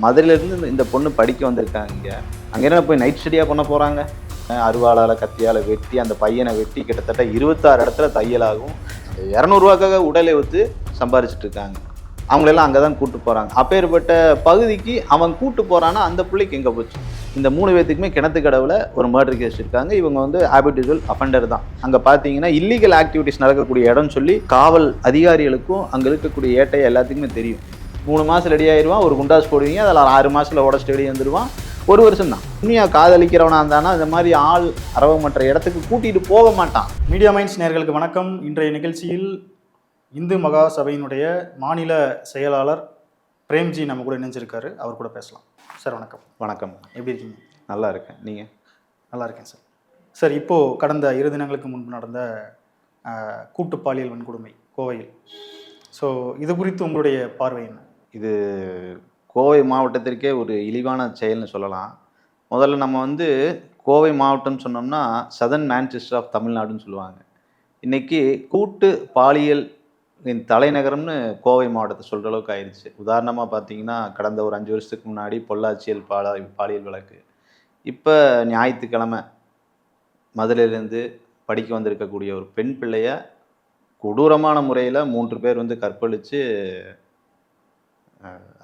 மதுரையிலேருந்து இந்த- இந்த பொண்ணு படிக்க வந்திருக்காங்க. இங்கே அங்கே என்ன போய் நைட் ஸ்டடியாக பண்ண போகிறாங்க அருவாளால் கத்தியால் வெட்டி அந்த பையனை வெட்டி கிட்டத்தட்ட இருபத்தாறு இடத்துல தையலாகும் இரநூறுவாக்காக உடலை விற்று சம்பாரிச்சிட்டு இருக்காங்க. அவங்களெல்லாம் அங்கே தான் கூட்டு போகிறாங்க அப்பேற்பட்ட பகுதிக்கு அவன் கூட்டு போகிறான்னா அந்த பிள்ளைக்கு எங்கே போச்சு? இந்த மூணு பேர்த்துக்குமே கிணத்து கடவுல ஒரு மர்டர் கேஸ் இருக்காங்க. இவங்க வந்து ஆபிடிஜுவல் அஃபண்டர் தான். அங்கே பார்த்தீங்கன்னா இல்லீகல் ஆக்டிவிட்டிஸ் நடக்கக்கூடிய இடம்னு சொல்லி காவல் அதிகாரிகளுக்கும் அங்கே இருக்கக்கூடிய ஏட்டையை எல்லாத்துக்குமே தெரியும். மூணு மாதம் ரெடி ஆயிடுவான் ஒரு குண்டாஸ் போடுவீங்க அதில் ஆறு மாதத்தில் உடச்சிட்டு வெளியே வந்துடுவான் ஒரு வருஷம் தான் உண்மையாக காதலிக்கிறவனா இருந்தானா இந்த மாதிரி ஆள் அரவமற்ற இடத்துக்கு கூட்டிகிட்டு போக மாட்டான். மீடியா மைண்ட்ஸ் நேயர்களுக்கு வணக்கம். இன்றைய நிகழ்ச்சியில் இந்து மகா சபையினுடைய மாநில செயலாளர் பிரேம்ஜி நம்ம கூட இணைஞ்சிருக்காரு. அவர் கூட பேசலாம். சார் வணக்கம். வணக்கம். எப்படி இருக்கீங்க? நல்லா இருக்கேன். நீங்கள் நல்லா இருக்கேன் சார். சார் இப்போது கடந்த இரு தினங்களுக்கு முன்பு நடந்த கூட்டு பாலியல் வன்கொடுமை கோவையில். ஸோ இது குறித்து உங்களுடைய பார்வை என்ன? இது கோவை மாவட்டத்திற்கே ஒரு இழிவான செயல்னு சொல்லலாம். முதல்ல நம்ம வந்து கோவை மாவட்டம்னு சொன்னோம்னா சதன் மேன்செஸ்டர் ஆஃப் தமிழ்நாடுன்னு சொல்லுவாங்க. இன்னைக்கு கூட்டு பாலியல் தலைநகரம்னு கோவை மாவட்டத்தை சொல்கிற அளவுக்கு ஆயிடுச்சு உதாரணமாக பார்த்தீங்கன்னா கடந்த ஒரு அஞ்சு வருஷத்துக்கு முன்னாடி பொள்ளாச்சியல் பாலா பாலியல் வழக்கு. இப்போ ஞாயிற்றுக்கிழமை மதுரையிலேருந்து படிக்க வந்திருக்கக்கூடிய ஒரு பெண் பிள்ளைய கொடூரமான முறையில் மூன்று பேர் வந்து கற்பழித்து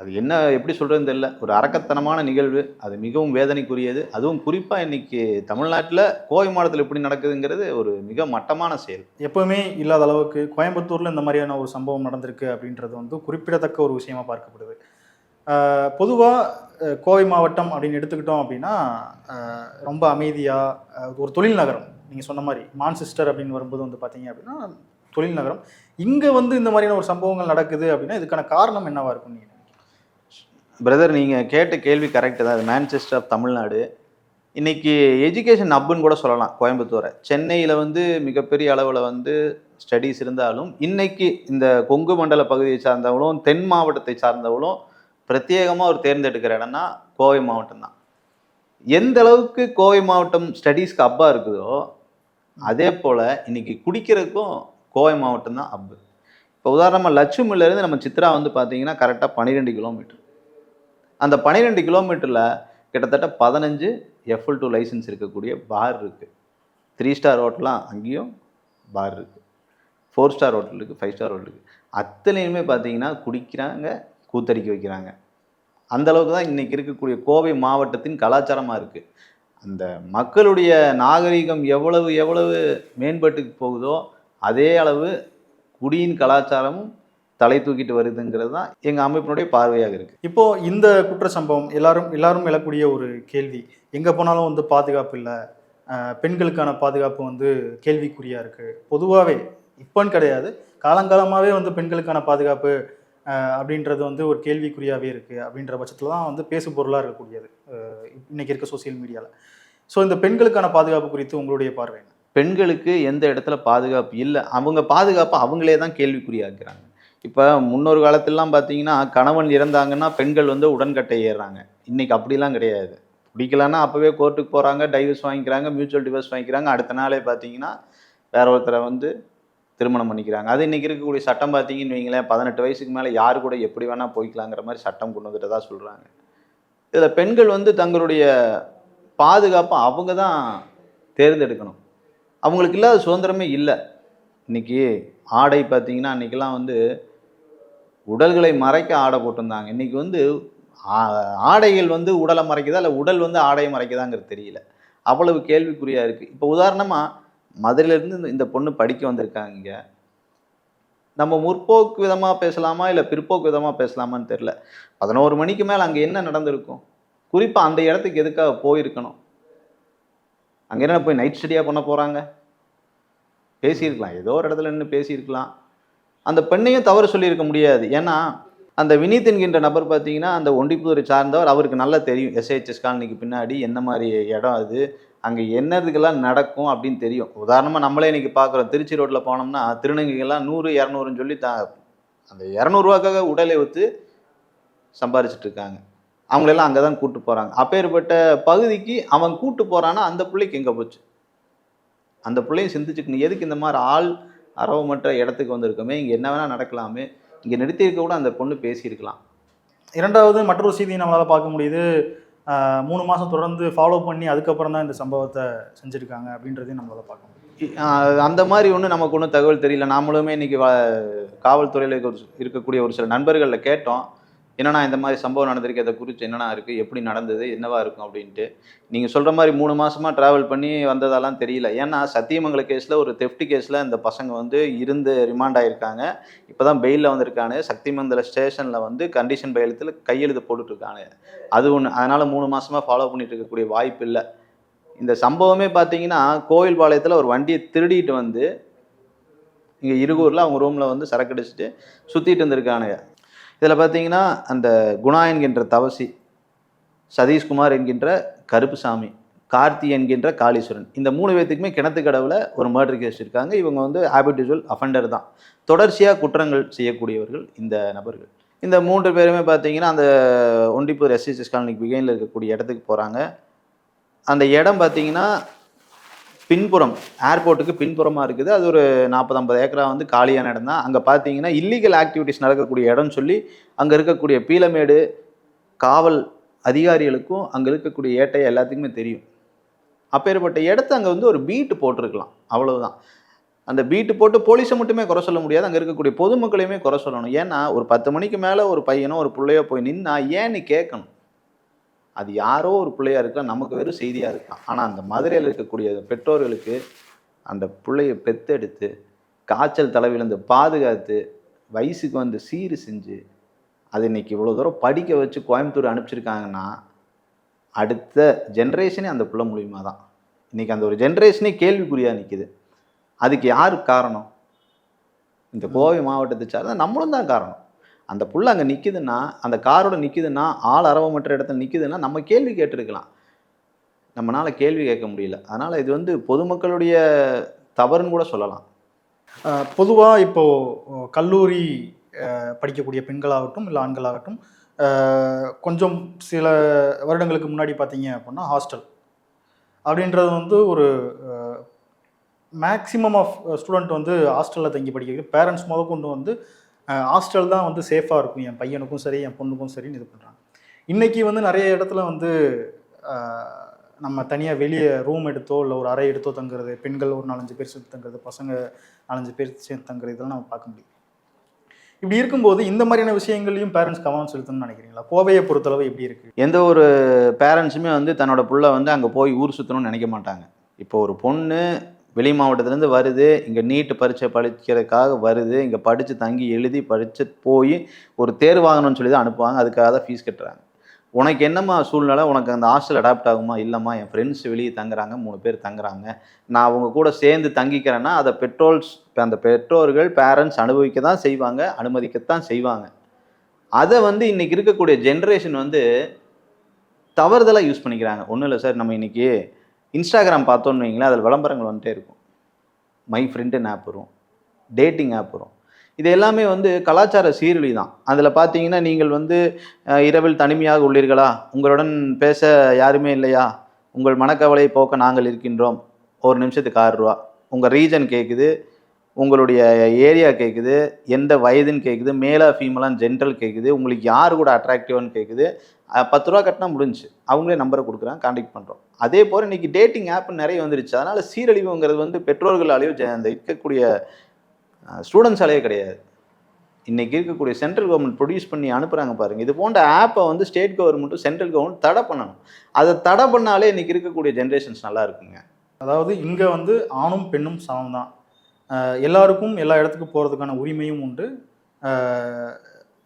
அது என்ன எப்படி சொல்கிறதுன்னு தெரியல. ஒரு அரக்கத்தனமான நிகழ்வு. அது மிகவும் வேதனைக்குரியது. அதுவும் குறிப்பாக இன்றைக்கி தமிழ்நாட்டில் கோவை மாவட்டத்தில் எப்படி நடக்குதுங்கிறது ஒரு மிக மட்டமான செயல். எப்போவுமே இல்லாத அளவுக்கு கோயம்புத்தூரில் இந்த மாதிரியான ஒரு சம்பவம் நடந்திருக்கு அப்படின்றது வந்து குறிப்பிடத்தக்க ஒரு விஷயமா பார்க்கப்படுது. பொதுவாக கோவை மாவட்டம் அப்படின்னு எடுத்துக்கிட்டோம் அப்படின்னா ரொம்ப அமைதியாக ஒரு தொழில் நகரம். நீங்கள் சொன்ன மாதிரி மான்செஸ்டர் அப்படின்னு வரும்போது வந்து பார்த்தீங்க அப்படின்னா தொழில் நகரம். இங்கே வந்து இந்த மாதிரியான ஒரு சம்பவங்கள் நடக்குது அப்படின்னா இதுக்கான காரணம் என்னவா இருக்கும் நீங்கள் பிரதர் நீங்கள் கேட்ட கேள்வி கரெக்டு தான். அது மேன்செஸ்டர் ஆஃப் தமிழ்நாடு இன்னைக்கு எஜுகேஷன் ஹப்புன்னு கூட சொல்லலாம் கோயம்புத்தூரை. சென்னையில் வந்து மிகப்பெரிய அளவில் வந்து ஸ்டடீஸ் இருந்தாலும் இன்னைக்கு இந்த கொங்கு மண்டல பகுதியை சார்ந்தவளும் தென் மாவட்டத்தை சார்ந்தவளும் பிரத்யேகமாக ஒரு தேர்ந்தெடுக்கிற இடம்னா கோவை மாவட்டம் தான். எந்த அளவுக்கு கோவை மாவட்டம் ஸ்டடீஸ்க்கு அப்பா இருக்குதோ அதே போல் இன்னைக்கு குடிக்கிறதுக்கும் கோவை மாவட்டம் தான் அப்பு இப்போ உதாரணமாக லட்சுமிலேருந்து நம்ம சித்ரா வந்து பார்த்தீங்கன்னா கரெக்டாக பன்னிரெண்டு கிலோமீட்டர் அந்த பன்னிரெண்டு கிலோமீட்டரில் கிட்டத்தட்ட பதினஞ்சு எஃப்எல் டூ லைசன்ஸ் இருக்கக்கூடிய பார் இருக்குது த்ரீ ஸ்டார் ஹோட்டலாம் அங்கேயும் பார் இருக்குது ஃபோர் ஸ்டார் ஹோட்டல் இருக்குது ஃபைவ் ஸ்டார் ஹோட்டல் இருக்குது அத்தனையுமே பார்த்தீங்கன்னா குடிக்கிறாங்க கூத்தடிக்க வைக்கிறாங்க. அந்த அளவுக்கு தான் இன்றைக்கி இருக்கக்கூடிய கோவை மாவட்டத்தின் கலாச்சாரமாக இருக்குது அந்த மக்களுடைய நாகரிகம் எவ்வளவு எவ்வளவு மேம்பட்டுக்கு போகுதோ அதே அளவு குடியின் கலாச்சாரமும் தலை தூக்கிட்டு வருதுங்கிறது தான் எங்கள் அமைப்பினுடைய பார்வையாக இருக்குது இப்போது இந்த குற்ற சம்பவம் எல்லாரும் எல்லாரும் எழக்கூடிய ஒரு கேள்வி. எங்கே போனாலும் வந்து பாதுகாப்பு இல்லை. பெண்களுக்கான பாதுகாப்பு வந்து கேள்விக்குறியாக இருக்குது பொதுவாகவே இப்போன்னு கிடையாது. காலங்காலமாகவே வந்து பெண்களுக்கான பாதுகாப்பு அப்படின்றது வந்து ஒரு கேள்விக்குறியாகவே இருக்குது அப்படின்ற பட்சத்தில் தான் வந்து பேசு பொருளாக இருக்கக்கூடியது. இன்றைக்கி இருக்க சோசியல் மீடியாவில் ஸோ இந்த பெண்களுக்கான பாதுகாப்பு குறித்து உங்களுடைய பார்வை என்ன? பெண்களுக்கு எந்த இடத்துல பாதுகாப்பு இல்லை? அவங்க பாதுகாப்பை அவங்களே தான் கேள்விக்குறியாக்குறாங்க. இப்போ முன்னொரு காலத்திலலாம் பார்த்தீங்கன்னா கணவன் இறந்தாங்கன்னா பெண்கள் வந்து உடன்கட்டை ஏறுறாங்க. இன்றைக்கி அப்படிலாம் கிடையாது. பிடிக்கலன்னா அப்போவே கோர்ட்டுக்கு போகிறாங்க டைவர்ஸ் வாங்கிக்கிறாங்க மியூச்சுவல் டிவர்ஸ் வாங்கிக்கிறாங்க. அடுத்த நாளே பார்த்தீங்கன்னா வேற ஒருத்தரை வந்து திருமணம் பண்ணிக்கிறாங்க. அது இன்றைக்கி இருக்கக்கூடிய சட்டம் பார்த்தீங்கன்னு வைங்களேன் பதினெட்டு வயசுக்கு மேலே யார் கூட எப்படி வேணால் போய்க்கலாங்கிற மாதிரி சட்டம் கொண்டு தான் சொல்கிறாங்க இதில் பெண்கள் வந்து தங்களுடைய பாதுகாப்பை அவங்க தான் தேர்ந்தெடுக்கணும். அவங்களுக்கு இல்லாத சுதந்திரமே இல்லை. இன்னைக்கு ஆடை பார்த்தீங்கன்னா அன்றைக்கெலாம் வந்து உடல்களை மறைக்க ஆடை போட்டிருந்தாங்க. இன்னைக்கு வந்து ஆ- ஆடைகள் வந்து உடலை மறைக்குதா? இல்லை உடல் வந்து ஆடையை மறைக்குதாங்கிறது தெரியல. அவ்வளவு கேள்விக்குறியாக இருக்குது இப்போ உதாரணமாக மதுரையிலேருந்து இந்த- இந்த பொண்ணு படிக்க வந்திருக்காங்க நம்ம முற்போக்கு விதமாக பேசலாமா? இல்லை பிற்போக்கு விதமாக பேசலாமான்னு தெரில பதினோரு மணிக்கு மேலே அங்கே என்ன நடந்திருக்கும்? குறிப்பாக அந்த இடத்துக்கு எதுக்காக போயிருக்கணும்? அங்கே என்ன போய் நைட் ஸ்டடியாக பண்ண போகிறாங்க பேசியிருக்கலாம். ஏதோ ஒரு இடத்துல நின்று பேசியிருக்கலாம். அந்த பெண்ணையும் தவறு சொல்லியிருக்க முடியாது. ஏன்னா அந்த வினீத் என்கின்ற நபர் பார்த்தீங்கன்னா அந்த ஒண்டிப்புதூரை சார்ந்தவர். அவருக்கு நல்லா தெரியும். எஸ்ஐஹெச்எஸ் காலனிக்கு பின்னாடி என்ன மாதிரி இடம் அது அங்கே என்னதுக்கெல்லாம் நடக்கும் அப்படின்னு தெரியும். உதாரணமாக நம்மளே இன்னைக்கு பார்க்குறோம். திருச்சி ரோட்டில் போனோம்னா திருநங்கைகள்லாம் நூறு இரநூறுன்னு சொல்லி த அந்த இரநூறுவாக்காக உடலை ஒத்து சம்பாரிச்சிட்ருக்காங்க அவங்களெல்லாம் அங்கே தான் கூட்டு போகிறாங்க அப்பேற்பட்ட பகுதிக்கு அவன் கூட்டு போகிறான்னா அந்த பிள்ளைக்கு எங்கே போச்சு? அந்த பிள்ளையும் சிந்திச்சுக்கணும். எதுக்கு இந்த மாதிரி ஆள் அரவமற்ற இடத்துக்கு வந்திருக்கோமே? இங்கே என்ன வேணால் நடக்கலாமே. இங்கே நிறுத்தியிருக்க கூட அந்த பொண்ணு பேசியிருக்கலாம். இரண்டாவது மற்றொரு செய்தியை நம்மளால் பார்க்க முடியுது. மூணு மாதம் தொடர்ந்து ஃபாலோ பண்ணி அதுக்கப்புறம் தான் இந்த சம்பவத்தை செஞ்சுருக்காங்க அப்படின்றதையும் நம்மளால் பார்க்க முடியும் அந்த மாதிரி ஒன்றும் நமக்கு ஒன்றும் தகவல் தெரியல. நாமளுமே இன்னைக்கு வ- காவல்துறையில் இருக்கக்கூடிய ஒரு சில நண்பர்களில் கேட்டோம். என்னண்ணா இந்த மாதிரி சம்பவம் நடந்திருக்கு அதை குறித்து என்னென்னா இருக்குது எப்படி நடந்தது என்னவா இருக்கும் அப்படின்ட்டு. நீங்கள் சொல்கிற மாதிரி மூணு மாதமாக ட்ராவல் பண்ணி வந்ததெல்லாம் தெரியல. ஏன்னா சத்தியமங்கல கேஸில் ஒரு தெஃப்ட் கேஸில் இந்த பசங்க வந்து இருந்து ரிமாண்ட் ஆகியிருக்காங்க இப்போ தான் பெயிலில் வந்திருக்கானு சக்திமங்கல ஸ்டேஷனில் வந்து கண்டிஷன் பயிலத்தில் கையெழுத்து போட்டுட்ருக்காங்க. அது ஒன்று அதனால் மூணு மாதமாக ஃபாலோ பண்ணிட்டு இருக்கக்கூடிய வாய்ப்பு இல்லை. இந்த சம்பவமே பார்த்தீங்கன்னா கோயில்பாளையத்தில் ஒரு வண்டியை திருடிட்டு வந்து இங்கே இருகூரில் அவங்க ரூமில் வந்து சரக்கடிச்சிட்டு சுற்றிட்டு இருந்திருக்கானுங்க. இதில் பார்த்தீங்கன்னா அந்த குணா என்கின்ற தவசி சதீஷ்குமார் என்கின்ற கருப்புசாமி கார்த்தி என்கின்ற காளீஸ்வரன் இந்த மூணு பேர்த்துக்குமே கிணத்து கடவுல ஒரு மர்டர் கேஸ் இருக்காங்க. இவங்க வந்து ஹேபிட்டுவல் அஃபெண்டர் தான். தொடர்ச்சியாக குற்றங்கள் செய்யக்கூடியவர்கள் இந்த நபர்கள். இந்த மூன்று பேருமே பார்த்தீங்கன்னா அந்த ஒண்டிப்பூர் எஸ்சிஎஸ் காலனிக்கு பிகைனில் இருக்கக்கூடிய இடத்துக்கு போகிறாங்க அந்த இடம் பார்த்தீங்கன்னா பின்புறம் ஏர்போர்ட்டுக்கு பின்புறமாக இருக்குது. அது ஒரு நாற்பது ஐம்பது ஏக்கரா வந்து காலியான இடம் தான். அங்கே பார்த்தீங்கன்னா இல்லீகல் ஆக்டிவிட்டிஸ் நடக்கக்கூடிய இடம்னு சொல்லி அங்கே இருக்கக்கூடிய பீலமேடு காவல் அதிகாரிகளுக்கும் அங்கே இருக்கக்கூடிய ஏட்டை எல்லாத்துக்குமே தெரியும். அப்பேற்பட்ட இடத்த அங்கே வந்து ஒரு பீட்டு போட்டிருக்கலாம். அவ்வளவுதான். அந்த பீட்டு போட்டு போலீஸை மட்டுமே குறை சொல்ல முடியாது. அங்கே இருக்கக்கூடிய பொதுமக்களையுமே குறை சொல்லணும். ஏன்னா ஒரு பத்து மணிக்கு மேலே ஒரு பையனோ ஒரு பிள்ளையோ போய் நின்னா ஏன்னு கேட்கணும். அது யாரோ ஒரு பிள்ளையா இருக்கலாம் நமக்கு வெறும் செய்தியாக இருக்கலாம். ஆனால் அந்த மதுரையில் இருக்கக்கூடிய பெற்றோர்களுக்கு அந்த பிள்ளைய பெத்தெடுத்து காய்ச்சல் தலைவிலேருந்து பாதுகாத்து வயசுக்கு வந்து சீர் செஞ்சு அது இன்னைக்கு இவ்வளோ தூரம் படிக்க வச்சு கோயம்புத்தூர் அனுப்பிச்சிருக்காங்கன்னா அடுத்த ஜென்ரேஷனே அந்த பிள்ளை மூலியமாக தான். இன்னைக்கு அந்த ஒரு ஜென்ரேஷனே கேள்விக்குறியாக நிற்கிது அதுக்கு யார் காரணம்? இந்த கோவை மாவட்டத்தை சார்ந்த நம்மளும் தான் காரணம். அந்த புள்ள அங்கே நிற்குதுன்னா அந்த காரோட நிற்குதுன்னா ஆள் அரவமற்ற இடத்துல நிற்குதுன்னா நம்ம கேள்வி கேட்டிருக்கலாம். நம்மளால் கேள்வி கேட்க முடியல. அதனால் இது வந்து பொதுமக்களுடைய தவறுன்னு கூட சொல்லலாம். பொதுவாக இப்போது கல்லூரி படிக்கக்கூடிய பெண்களாகட்டும் இல்லை ஆண்களாகட்டும் கொஞ்சம் சில வருடங்களுக்கு முன்னாடி பார்த்தீங்க அப்படின்னா ஹாஸ்டல். அப்படின்றது வந்து ஒரு மேக்சிமம் ஆஃப் ஸ்டூடெண்ட் வந்து ஹாஸ்டலில் தங்கி படிக்கிறது பேரண்ட்ஸ் முத கொண்டு வந்து ஹாஸ்டல் தான் வந்து சேஃபாக இருக்கும். என் பையனுக்கும் சரி என் பொண்ணுக்கும் சரின்னு இது பண்ணுறாங்க இன்றைக்கி வந்து நிறைய இடத்துல வந்து நம்ம தனியாக வெளியே ரூம் எடுத்தோ இல்லை ஒரு அறை எடுத்தோ தங்குறது பெண்கள் ஒரு நாலஞ்சு பேர் சேர்த்து தங்குறது பசங்க நாலஞ்சு பேர் சேர்த்து தங்குறது இதெல்லாம் நம்ம பார்க்க முடியும். இப்படி இருக்கும்போது இந்த மாதிரியான விஷயங்களையும் பேரண்ட்ஸ் கவனம் செலுத்தணும்னு நினைக்கிறீங்களா? கோவையை பொறுத்தளவு எப்படி இருக்கு? எந்த ஒரு பேரண்ட்ஸுமே வந்து தன்னோட பிள்ளை வந்து அங்கே போய் ஊர் சுற்றணும்னு நினைக்க மாட்டாங்க. இப்போ ஒரு பொண்ணு வெளி மாவட்டத்துலேருந்து வருது இங்கே நீட்டு பரீட்சை படிக்கிறதுக்காக வருது இங்கே படித்து தங்கி எழுதி படித்து போய் ஒரு தேர்வாகணும்னு சொல்லி தான் அனுப்புவாங்க அதுக்காக தான் ஃபீஸ் கட்டுறாங்க. உனக்கு என்னம்மா சூழ்நிலை? உனக்கு அந்த ஹாஸ்டல் அடாப்ட் ஆகுமா? இல்லைம்மா என் ஃப்ரெண்ட்ஸ் வெளியே தங்குறாங்க மூணு பேர் தங்குறாங்க. நான் அவங்க கூட சேர்ந்து தங்கிக்கிறேன்னா அதை பெட்ரோல்ஸ் அந்த பெற்றோர்கள் பேரண்ட்ஸ் அனுபவிக்க தான் செய்வாங்க அனுமதிக்கத்தான் செய்வாங்க. அதை வந்து இன்றைக்கி இருக்கக்கூடிய ஜென்ரேஷன் வந்து தவறுதலாக யூஸ் பண்ணிக்கிறாங்க. ஒன்றும் இல்லை சார் நம்ம இன்றைக்கி இன்ஸ்டாகிராம் பார்த்தோன்னு வைங்களேன் அதில் விளம்பரங்கள் வந்துட்டே இருக்கும். மை ஃப்ரெண்டுன்னு ஆப் வரும். டேட்டிங் ஆப் வரும். இது எல்லாமே வந்து கலாச்சார சீரழி தான். அதில் பார்த்தீங்கன்னா நீங்கள் வந்து இரவில் தனிமையாக உள்ளீர்களா? உங்களுடன் பேச யாருமே இல்லையா? உங்கள் மனக்கவலை போக்க நாங்கள் இருக்கின்றோம். ஒரு நிமிஷத்துக்கு ஆறு ரூபா. உங்கள் ரீஜன் கேட்குது உங்களுடைய ஏரியா கேட்குது எந்த வயதுன்னு கேட்குது மேலா ஃபீமேலான்னு ஜென்ரல் கேட்குது உங்களுக்கு யார் கூட அட்ராக்டிவ்னு கேட்குது பத்து ரூபா கட்டினா முடிஞ்சுச்சு. அவங்களே நம்பரை கொடுக்குறாங்க காண்டாக்ட் பண்ணுறோம் அதே போல் இன்றைக்கி டேட்டிங் ஆப் நிறைய வந்துருச்சு. அதனால் சீரழிவுங்கிறது வந்து பெற்றோர்களாலேயோ அந்த இருக்கக்கூடிய ஸ்டூடெண்ட்ஸாலேயே கிடையாது. இன்றைக்கி இருக்கக்கூடிய சென்ட்ரல் கவர்மெண்ட் ப்ரொடியூஸ் பண்ணி அனுப்புகிறாங்க பாருங்கள் இது போன்ற ஆப்பை வந்து ஸ்டேட் கவர்மெண்ட்டும் சென்ட்ரல் கவர்மெண்ட் தடை பண்ணணும். அதை தடை பண்ணாலே இன்றைக்கி இருக்கக்கூடிய ஜென்ரேஷன்ஸ் நல்லா இருக்குங்க. அதாவது இங்கே வந்து ஆணும் பெண்ணும் சமம் தான் எல்லாருக்கும் எல்லா இடத்துக்கும் போகிறதுக்கான உரிமையும் உண்டு.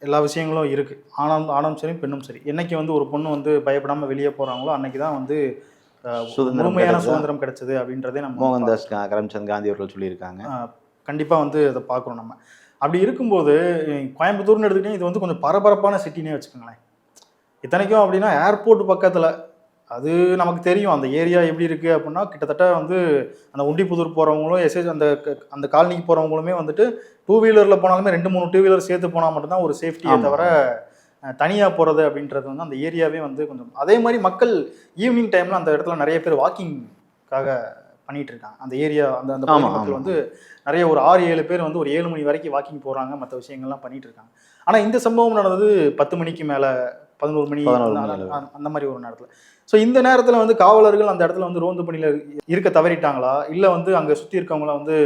எல்லா விஷயங்களும் இருக்குது ஆணும் ஆணும் சரி பெண்ணும் சரி. என்னைக்கு வந்து ஒரு பொண்ணு வந்து பயப்படாமல் வெளியே போகிறாங்களோ அன்னைக்கு தான் வந்து முழுமையான கிடைச்சதா? சுதந்திரம் கிடைச்சது அப்படின்றதே நம்ம மோகன்தாஸ் கரம்சந்த் காந்தி அவர்கள் சொல்லியிருக்காங்க. கண்டிப்பாக வந்து அதை பார்க்குறோம் நம்ம. அப்படி இருக்கும்போது கோயம்புத்தூர்னு எடுத்துக்கிட்டீங்க இது வந்து கொஞ்சம் பரபரப்பான சிட்டினே வச்சுக்கோங்களேன். இத்தனைக்கும் அப்படின்னா ஏர்போர்ட் பக்கத்தில் அது நமக்கு தெரியும் அந்த ஏரியா எப்படி இருக்குது அப்படின்னா கிட்டத்தட்ட வந்து அந்த உண்டிப்புதூர் போகிறவங்களும் எஸ்எஸ் அந்த அந்த காலனிக்கு போகிறவங்களுமே வந்துட்டு டூ வீலரில் போனாலுமே ரெண்டு மூணு டூ வீலர் சேர்த்து போனால் மட்டும்தான் ஒரு சேஃப்டியை. தவிர தனியாக போகிறது அப்படின்றது வந்து அந்த ஏரியாவே வந்து கொஞ்சம் அதே மாதிரி மக்கள் ஈவினிங் டைமில் அந்த இடத்துல நிறைய பேர் வாக்கிங்காக பண்ணிட்டு இருக்காங்க அந்த ஏரியா அந்த அந்த மக்கள். வந்து நிறைய ஒரு ஆறு ஏழு பேர் வந்து ஒரு ஏழு மணி வரைக்கும் வாக்கிங் போறாங்க மற்ற விஷயங்கள்லாம் பண்ணிட்டு இருக்காங்க ஆனா இந்த சம்பவம் நடந்தது பத்து மணிக்கு மேல பதினோரு மணி 11 அந்த- மணி அந்த- அளவு. அந்த மாதிரி ஒரு நேரத்துல ஸோ இந்த நேரத்தில் வந்து காவலர்கள் அந்த இடத்துல வந்து ரோந்து பணியில் இருக்க தவறிட்டாங்களா? இல்லை வந்து அங்கே சுற்றி இருக்கவங்கள வந்து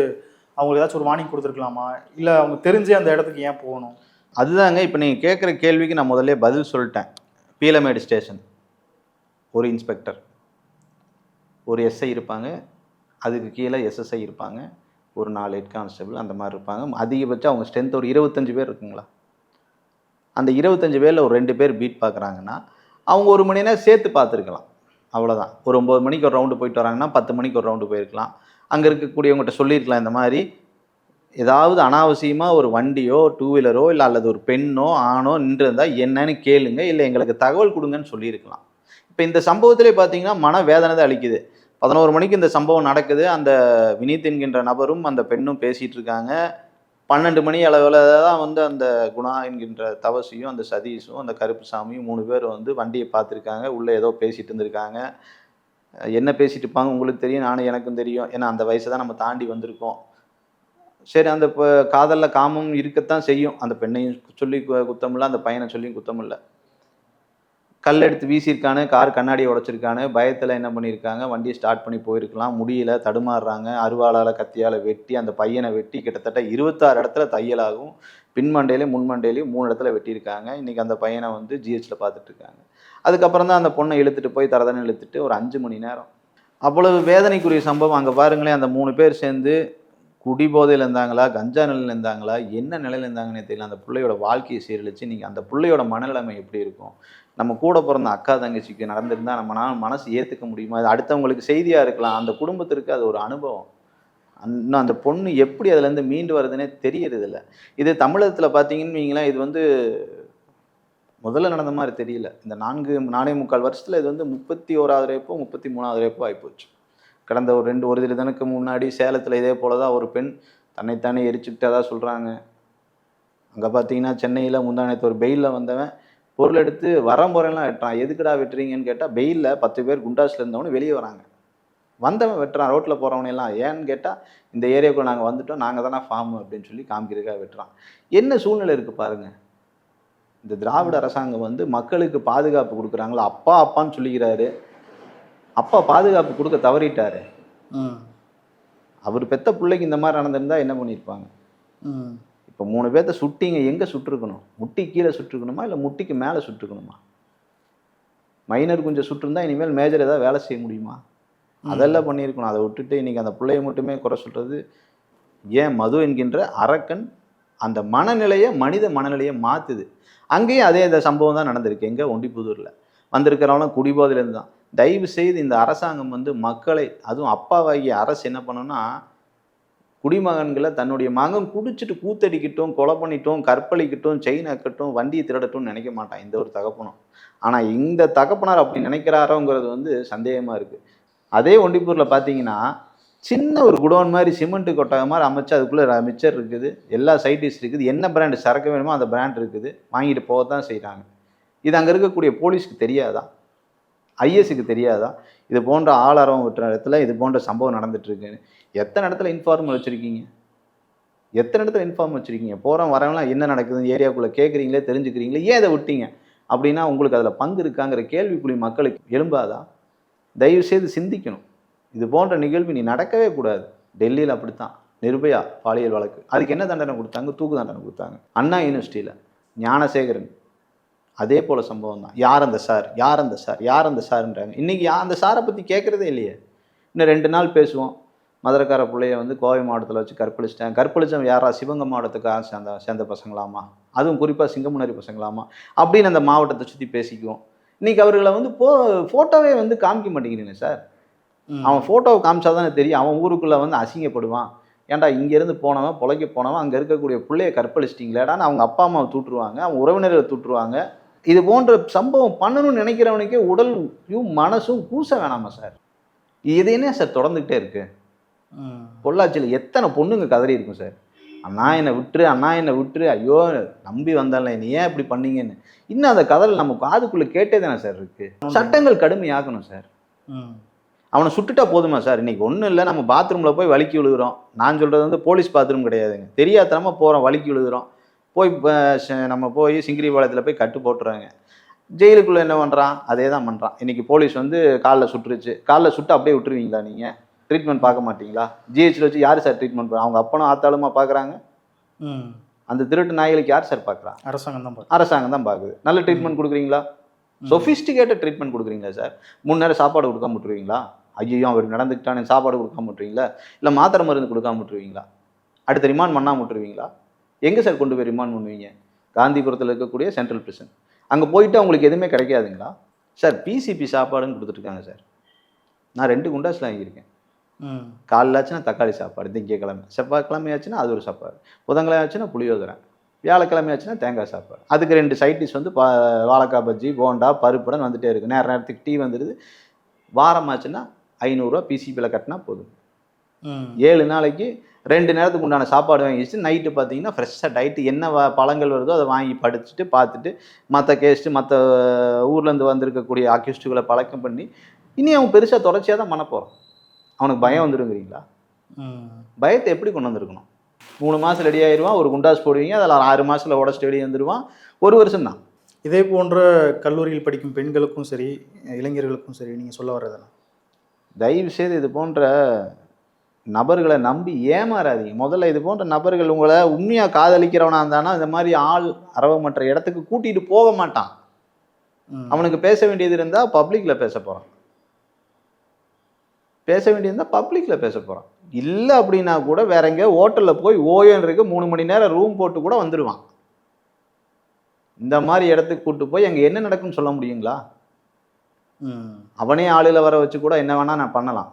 அவங்களுக்கு ஏதாச்சும் ஒரு வார்னிங் கொடுத்துருக்கலாமா? இல்லை அவங்க தெரிஞ்சே அந்த இடத்துக்கு ஏன் போகணும்? அதுதாங்க இப்போ நீங்கள் கேட்குற கேள்விக்கு நான் முதல்ல பதில் சொல்லிட்டேன். பீலமேடு ஸ்டேஷன். ஒரு இன்ஸ்பெக்டர் ஒரு எஸ்ஐ இருப்பாங்க. அதுக்கு கீழே எஸ்எஸ்ஐ இருப்பாங்க. ஒரு நாலு ஹெட் கான்ஸ்டபிள் அந்த மாதிரி இருப்பாங்க. அதிகபட்சம் அவங்க ஸ்ட்ரென்த் ஒரு இருபத்தஞ்சு பேர் இருக்குங்களா? அந்த இருபத்தஞ்சு பேரில் ஒரு ரெண்டு பேர் பீட் பார்க்குறாங்கன்னா அவங்க ஒரு மணி நேரம் சேர்த்து பார்த்துருக்கலாம். அவ்வளோதான் ஒரு ஒம்பது மணிக்கு ஒரு ரவுண்டு போயிட்டு வராங்கன்னா பத்து மணிக்கு ஒரு ரவுண்டு போயிருக்கலாம். அங்கே இருக்கக்கூடியவங்ககிட்ட சொல்லியிருக்கலாம் இந்த மாதிரி. ஏதாவது அனாவசியமாக ஒரு வண்டியோ டூ வீலரோ இல்லை அல்லது ஒரு பெண்ணோ ஆணோ நின்று இருந்தால் என்னன்னு கேளுங்க இல்லை எங்களுக்கு தகவல் கொடுங்கன்னு சொல்லியிருக்கலாம். இப்போ இந்த சம்பவத்திலே பார்த்தீங்கன்னா மன வேதனை தான் அளிக்குது. பதினோரு மணிக்கு இந்த சம்பவம் நடக்குது. அந்த வினீத் என்கின்ற நபரும் அந்த பெண்ணும் பேசிகிட்டு இருக்காங்க. பன்னெண்டு மணி அளவில் தான் வந்து அந்த குணா என்கின்ற தவசியும் அந்த சதீஷும் அந்த கருப்புசாமியும் மூணு பேர் வந்து வண்டியை பார்த்துருக்காங்க. உள்ளே ஏதோ பேசிட்டு இருந்திருக்காங்க. என்ன பேசிட்டு இருப்பாங்க உங்களுக்கு தெரியும் நானும் எனக்கும் தெரியும். ஏன்னா அந்த வயசை தான் நம்ம தாண்டி வந்திருக்கோம். சரி அந்த இப்போ காதலில் காமம் இருக்கத்தான் செய்யும். அந்த பெண்ணையும் சொல்லி கு- அந்த பையனை சொல்லியும் குத்தமில்லை. கல் எடுத்து வீசியிருக்கானு கார் கண்ணாடியை உடைச்சிருக்கானு பயத்தில் என்ன பண்ணியிருக்காங்க? வண்டியை ஸ்டார்ட் பண்ணி போயிருக்கலாம். முடியல தடுமாறுறாங்க. அருவாளால் கத்தியால் வெட்டி அந்த பையனை வெட்டி கிட்டத்தட்ட இருபத்தாறு இடத்துல தையலாகும் பின்மண்டையிலையும் முன்மண்டையிலையும் மூணு இடத்துல வெட்டியிருக்காங்க. இன்றைக்கி அந்த பையனை வந்து ஜிஹெச்சில் பார்த்துட்ருக்காங்க. அதுக்கப்புறம் தான் அந்த பொண்ணை இழுத்துட்டு போய் தரதனை இழுத்துட்டு ஒரு அஞ்சு மணி நேரம். அவ்வளவு வேதனைக்குரிய சம்பவம். அங்கே பாருங்களேன் அந்த மூணு பேர் சேர்ந்து குடிபோதையில் இருந்தாங்களா கஞ்சா நிலையில் இருந்தாங்களா என்ன நிலையில் இருந்தாங்கன்னே தெரியல. அந்த பிள்ளையோட வாழ்க்கையை சீரழிச்சு நீங்கள் அந்த பிள்ளையோட மனநிலைமை எப்படி இருக்கும்? நம்ம கூட பிறந்த அக்கா தங்கச்சிக்கு நடந்திருந்தால் நம்ம நான் மனசு ஏற்றுக்க முடியுமா? அது அடுத்தவங்களுக்கு செய்தியாக இருக்கலாம். அந்த குடும்பத்திற்கு அது ஒரு அனுபவம். அந்~ இன்னும் அந்த பொண்ணு எப்படி அதுலேருந்து மீண்டு வருதுன்னே தெரியறதில்ல. இது தமிழகத்தில் பார்த்தீங்கன்னு வைங்களேன் இது வந்து முதல்ல நடந்த மாதிரி தெரியல. இந்த நான்கு நாலே முக்கால் வருஷத்தில் இது வந்து முப்பத்தி ஓராவது ரேப்போ முப்பத்தி மூணாவது ரேப்போ ஆகிப்போச்சு கடந்த ஒரு ரெண்டு ஒரு தினத்துக்கு முன்னாடி சேலத்தில் இதே போல தான் ஒரு பெண் தன்னைத்தானே எரிச்சுக்கிட்டதாக சொல்கிறாங்க அங்கே பார்த்தீங்கன்னா சென்னையில் முந்தானத்து ஒரு பெயிலில் வந்தவன் பொருள் எடுத்து வரம்புறையெல்லாம் வெட்டுறான். எதுக்குடா வெட்டுறீங்கன்னு கேட்டால் பெயிலில் பத்து பேர் குண்டாஸில் இருந்தவனு வெளியே வராங்க. வந்தவன் வெட்டுறான் ரோட்டில் போகிறவனையெல்லாம் ஏன்னு கேட்டால் இந்த ஏரியாவுக்குள்ள நாங்கள் வந்துட்டோம் நாங்கள் தானே ஃபார்ம் அப்படின்னு சொல்லி காமிக்கிறதுக்காக வெட்டுறான். என்ன சூழ்நிலை இருக்குது பாருங்க. இந்த திராவிட அரசாங்கம் வந்து மக்களுக்கு பாதுகாப்பு கொடுக்குறாங்களா? அப்பா அப்பான்னு சொல்லிக்கிறாரு. அப்பா பாதுகாப்பு கொடுக்க தவறிட்டாரு. ம். அவர் பெத்த பிள்ளைக்கு இந்த மாதிரி நடந்திருந்தா என்ன பண்ணியிருப்பாங்க? ம். இப்போ மூணு பேர்த்த சுட்டிங்க எங்கே சுட்டிருக்கணும்? முட்டி கீழே சுட்டிருக்கணுமா? இல்லை முட்டிக்கு மேலே சுட்டிருக்கணுமா? மைனர் கொஞ்சம் சுட்டிருந்தா இனிமேல் மேஜர் ஏதாவது வேலை செய்ய முடியுமா? அதெல்லாம் பண்ணியிருக்கணும். அதை விட்டுட்டு இன்னைக்கு அந்த பிள்ளைய மட்டுமே குறை சொல்கிறது ஏன் மது என்கின்ற அரக்கன் அந்த மனநிலையை மனித மனநிலையை மாற்றுது அங்கேயும் அதே இந்த சம்பவம் தான் நடந்திருக்கு. எங்கே? ஒண்டிப்புதூரில் வந்திருக்கிறவங்களும் குடிபோதையிலேருந்து தான். தயவு செய்து இந்த அரசாங்கம் வந்து மக்களை அதுவும் அப்பாவாகிய அரசு என்ன பண்ணணும்னா குடிமகன்களை தன்னுடைய மகன் குடிச்சிட்டு கூத்தடிக்கட்டும் கொலை பண்ணிட்டோம் கற்பழிக்கட்டும் செயின் அக்கட்டும் வண்டியை திருடட்டும்னு நினைக்க மாட்டான் இந்த ஒரு தகப்பனும். ஆனால் இந்த தகப்பனார் அப்படி நினைக்கிறாரோங்கிறது வந்து சந்தேகமாக இருக்குது அதே ஒண்டிப்பூரில் பார்த்தீங்கன்னா சின்ன ஒரு குடோன் மாதிரி சிமெண்ட் கொட்டகை மாதிரி அமைச்சு அதுக்குள்ளே மிச்சர் இருக்குது. எல்லா சைட்டிஸ் இருக்குது. என்ன பிராண்டு சரக்கு வேணுமோ அந்த பிராண்ட் இருக்குது. வாங்கிட்டு போக தான் செய்கிறாங்க இது அங்கே இருக்கக்கூடிய போலீஸ்க்கு தெரியாதா? ஐஎஸ்க்கு தெரியாதா? இது போன்ற ஆளாரம் விட்டுற இடத்துல இது போன்ற சம்பவம் நடந்துட்டுருக்குன்னு எத்தனை இடத்துல இன்ஃபார்ம் வச்சுருக்கீங்க? எத்தனை இடத்துல இன்ஃபார்ம் வச்சுருக்கீங்க? போகிறோம் வரவங்களாம் என்ன நடக்குதுன்னு ஏரியாக்குள்ளே கேட்குறீங்களே தெரிஞ்சுக்கிறீங்களே ஏன் இதை விட்டீங்க? அப்படின்னா உங்களுக்கு அதில் பங்கு இருக்காங்கிற கேள்விக்குறி மக்களுக்கு எழும்பாதா? தயவு செய்து சிந்திக்கணும். இது போன்ற நிகழ்வு நீ நடக்கவே கூடாது. டெல்லியில் அப்படித்தான். நிர்பயா பாலியல் வழக்கு. அதுக்கு என்ன தண்டனை கொடுத்தாங்க? தூக்கு தண்டனை கொடுத்தாங்க. அண்ணா யூனிவர்சிட்டியில். ஞானசேகரன். அதே போல சம்பவம் தான். யார் அந்த சார்? யார் அந்த சார்? யார் அந்த சார்ன்றாங்க. இன்னைக்கு யா அந்த சாரை பற்றி கேட்குறதே இல்லையே. இன்னும் ரெண்டு நாள் பேசுவோம். மதுரக்கார பிள்ளைய வந்து கோவை மாவட்டத்தில் வச்சு கற்பழிச்சிட்டேன். கற்பழிச்சவன் யாரா? சிவகங்கை மாவட்டத்துக்காக சேர்ந்த சேர்ந்த பசங்களாமா? அதுவும் குறிப்பாக சிங்கமுனரி பசங்களாமா? அப்படின்னு அந்த மாவட்டத்தை சுற்றி பேசிக்குவோம். இன்னைக்கு அவர்களை வந்து போ ஃபோட்டோவே வந்து காமிக்க மாட்டேங்கிறீங்க சார். அவன் ஃபோட்டோவை காமிச்சாதானே தெரியும். அவன் ஊருக்குள்ளே வந்து அசிங்கப்படுவான். ஏன்டா இங்கேருந்து போனவன் பொழைக்க போனவன் அங்கே இருக்கக்கூடிய பிள்ளைய கற்பழிச்சிட்டிங்களேடான்னு அவங்க அப்பா அம்மாவை தூட்டுருவாங்க அவங்க உறவினர்களை தூட்டுருவாங்க இது போன்ற சம்பவம் பண்ணணும்னு நினைக்கிறவனுக்கே உடலும் மனசும் கூச வேணாமா சார்? இது என்ன சார் தொடர்ந்துக்கிட்டே இருக்கு. பொள்ளாச்சியில் எத்தனை பொண்ணுங்க கதறி இருக்கும் சார்? அண்ணா என்னை விட்டுரு அண்ணா என்னை விட்டுரு. ஐயோ நம்பி வந்தால நீ ஏன் இப்படி பண்ணீங்கன்னு? இன்னும் அந்த கதறல் நம்ம காதுக்குள்ளே கேட்டே தானே சார் இருக்கு? சட்டங்கள் கடுமையாக்கணும் சார். அவனை சுட்டுட்டா போதுமா சார்? இன்னைக்கு ஒன்றும் இல்லை. நம்ம பாத்ரூமில் போய் வலிக்கி விழுகிறோம். நான் சொல்கிறது வந்து போலீஸ் பாத்ரூம் கிடையாதுங்க. தெரியாதனமா போகிறோம் வலிக்கி விழுகிறோம். போய் நம்ம போய் சிங்கிரிபாளையத்தில் போய் கட்டு போட்டுறாங்க. ஜெயிலுக்குள்ளே என்ன பண்ணுறான் அதே தான் பண்ணுறான் இன்னைக்கு போலீஸ் வந்து காலில் சுட்டுருச்சு. காலில் சுட்டு அப்படியே விட்டுருவீங்களா நீங்கள் ட்ரீட்மெண்ட் பார்க்க மாட்டீங்களா? ஜிஹெச்சில் வச்சு யார் சார் ட்ரீட்மெண்ட் அவங்க அப்பனும் ஆத்தாளுமா பார்க்குறாங்க அந்த திருட்டு நாய்களுக்கு யார் சார் பார்க்குறா அரசாங்கம் தான் அரசாங்கம் தான் பார்க்குது நல்ல ட்ரீட்மெண்ட் கொடுக்குறீங்களா? சொஃபிஸ்டிகேட்டட் ட்ரீட்மெண்ட் கொடுக்குறீங்களா சார் மூணு நேரம் சாப்பாடு கொடுக்காம விட்டுருவீங்களா? ஐயோ அவர் நடந்துக்கிட்டானே சாப்பாடு கொடுக்காம விட்டுருவீங்களா? இல்லை மாத்திரை மருந்து கொடுக்காம விட்டுருவீங்களா? அடுத்த ரிமாண்ட் பண்ணாம விட்டுருவீங்களா? எங்கே சார் கொண்டு போய் ரிமாண்ட் பண்ணுவீங்க? காந்திபுரத்தில் இருக்கக்கூடிய சென்ட்ரல் பிரிசன் அங்கே போயிட்டு அவங்களுக்கு எதுவுமே கிடைக்காதுங்களா? சார் பிசிபி சாப்பாடுன்னு கொடுத்துட்ருக்காங்க சார். நான் ரெண்டு குண்டாஸில் வாங்கியிருக்கேன். ஆச்சுன்னா தக்காளி சாப்பாடு திங்கக்கிழமை செவ்வாய்க்கிழமை ஆச்சுன்னா அது ஒரு சாப்பாடு. புதன்கிழமை ஆச்சுன்னா புளியோதரை. வியாழக்கிழமை ஆச்சுன்னா தேங்காய் சாப்பாடு. அதுக்கு ரெண்டு சைட் டிஷ் வந்து பா வாழைக்காய் பஜ்ஜி போண்டா பருப்புடன் வந்துட்டே இருக்கு. நேர நேரத்துக்கு டீ வந்துடுது. வாரம் ஆச்சுன்னா ஐநூறுரூவா பிசிபியில் கட்டினா போதும். ம். ஏழு நாளைக்கு ரெண்டு நேரத்துக்கு உண்டான சாப்பாடு வாங்கி வச்சு நைட்டு பார்த்தீங்கன்னா ஃப்ரெஷ்ஷாக டயட்டு என்ன பழங்கள் வருதோ அதை வாங்கி படிச்சுட்டு பார்த்துட்டு மற்ற கேஸ்ட்டு மற்ற ஊர்லேருந்து வந்திருக்கக்கூடிய அக்யூஸ்டுகளை பழக்கம் பண்ணி இனி அவன் பெருசாக தொடர்ச்சியாக தான் பண்ண போகிறான் அவனுக்கு பயம் வந்துருங்கிறீங்களா? ம். பயத்தை எப்படி கொண்டு வந்திருக்கணும்? மூணு மாதம் ரெடி ஆயிடுவான் ஒரு குண்டாஸ் போடுவீங்க அதில் ஆறு மாதத்தில் உடச்சிட்டு வெளியே வந்துடுவான் ஒரு வருஷம் தான் இதே போன்ற கல்லூரியில் படிக்கும் பெண்களுக்கும் சரி இளைஞர்களுக்கும் சரி நீங்கள் சொல்ல வர்றதுனா தயவு செய்து இது போன்ற நபர்களை நம்பி ஏமாறாதீங்க. முதல்ல இது போன்ற நபர்கள் உங்களை உண்மையாக காதலிக்கிறவனா இருந்தானா இந்த மாதிரி ஆள் அரவமற்ற இடத்துக்கு கூட்டிகிட்டு போக மாட்டான். அவனுக்கு பேச வேண்டியது இருந்தால் பப்ளிக்கில் பேச போகிறான் பேச வேண்டியிருந்தால் பப்ளிக்கில் பேச போகிறான் இல்லை அப்படின்னா கூட வேற எங்கேயோ ஹோட்டலில் போய் ஓயோன்றிருக்கு மூணு மணி நேரம் ரூம் போட்டு கூட வந்துடுவான் இந்த மாதிரி இடத்துக்கு கூட்டு போய் அங்கே என்ன நடக்குன்னு சொல்ல முடியுங்களா? அவனே ஆளுல வர வச்சு கூட என்ன வேணால் நான் பண்ணலாம்.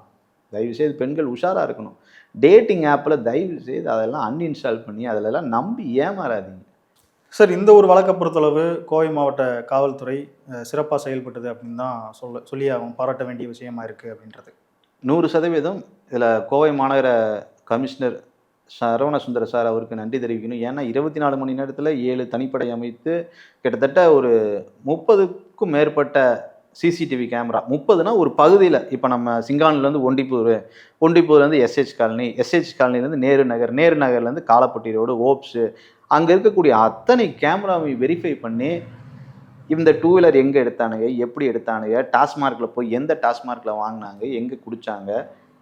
தயவு செய்து பெண்கள் உஷாராக இருக்கணும். டேட்டிங் ஆப்பில் தயவு செய்து அதெல்லாம் அன்இன்ஸ்டால் பண்ணி அதிலெல்லாம் நம்பி ஏமாறாதீங்க. சார் இந்த ஒரு வழக்கை பொறுத்தளவு கோவை மாவட்ட காவல்துறை சிறப்பாக செயல்பட்டது அப்படின்னு தான் சொல்ல சொல்லி ஆகும் பாராட்ட வேண்டிய விஷயமா இருக்குது அப்படின்றது. நூறு சதவீதம் இதில் கோவை மாநகர கமிஷனர் சரவண சுந்தர சார் அவருக்கு நன்றி தெரிவிக்கணும். ஏன்னா இருபத்தி நாலு மணி நேரத்தில் ஏழு தனிப்படை அமைத்து கிட்டத்தட்ட ஒரு முப்பதுக்கும் மேற்பட்ட சிசிடிவி கேமரா முப்பதுனா ஒரு பகுதியில் இப்போ நம்ம சிங்கானிலேருந்து ஒண்டிப்பூர் ஒண்டிப்பூர்லேருந்து எஸ்ஹெச் காலனி எஸ்ஹெச் காலனிலேருந்து நேரு நகர் நேரு நகர்லேருந்து காலப்பட்டி ரோடு ஓப்ஸு அங்கே இருக்கக்கூடிய அத்தனை கேமராவை வெரிஃபை பண்ணி இந்த டூ வீலர் எங்கே எடுத்தானுங்க எப்படி எடுத்தானுங்க டாஸ்மார்க்கில் போய் எந்த டாஸ்மார்க்கில் வாங்கினாங்க எங்கே குடித்தாங்க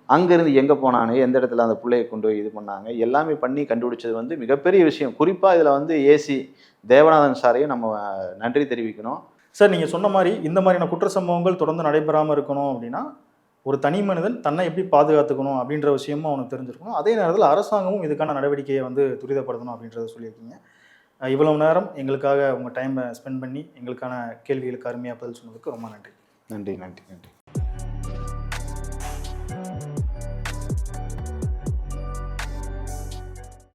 அங்கேருந்து எங்கே போனானுங்க எந்த இடத்துல அந்த பிள்ளையை கொண்டு போய் இது பண்ணாங்க எல்லாமே பண்ணி கண்டுபிடிச்சது வந்து மிகப்பெரிய விஷயம். குறிப்பாக இதில் வந்து ஏசி தேவநாதன் சாரையும் நம்ம நன்றி தெரிவிக்கணும். சார் நீங்கள் சொன்ன மாதிரி இந்த மாதிரியான குற்ற சம்பவங்கள் தொடர்ந்து நடைபெறாமல் இருக்கணும் அப்படின்னா ஒரு தனி மனிதன் தன்னை எப்படி பாதுகாத்துக்கணும் அப்படின்ற விஷயமும் அவனுக்கு தெரிஞ்சிருக்கணும். அதே நேரத்தில் அரசாங்கமும் இதுக்கான நடவடிக்கையை வந்து துரிதப்படுத்தணும் அப்படின்றத சொல்லியிருக்கீங்க. இவ்வளவு நேரம் எங்களுக்காக உங்கள் டைமை ஸ்பெண்ட் பண்ணி எங்களுக்கான கேள்விகளுக்கு அருமையாக பதில் சொன்னதுக்கு ரொம்ப நன்றி. நன்றி நன்றி நன்றி.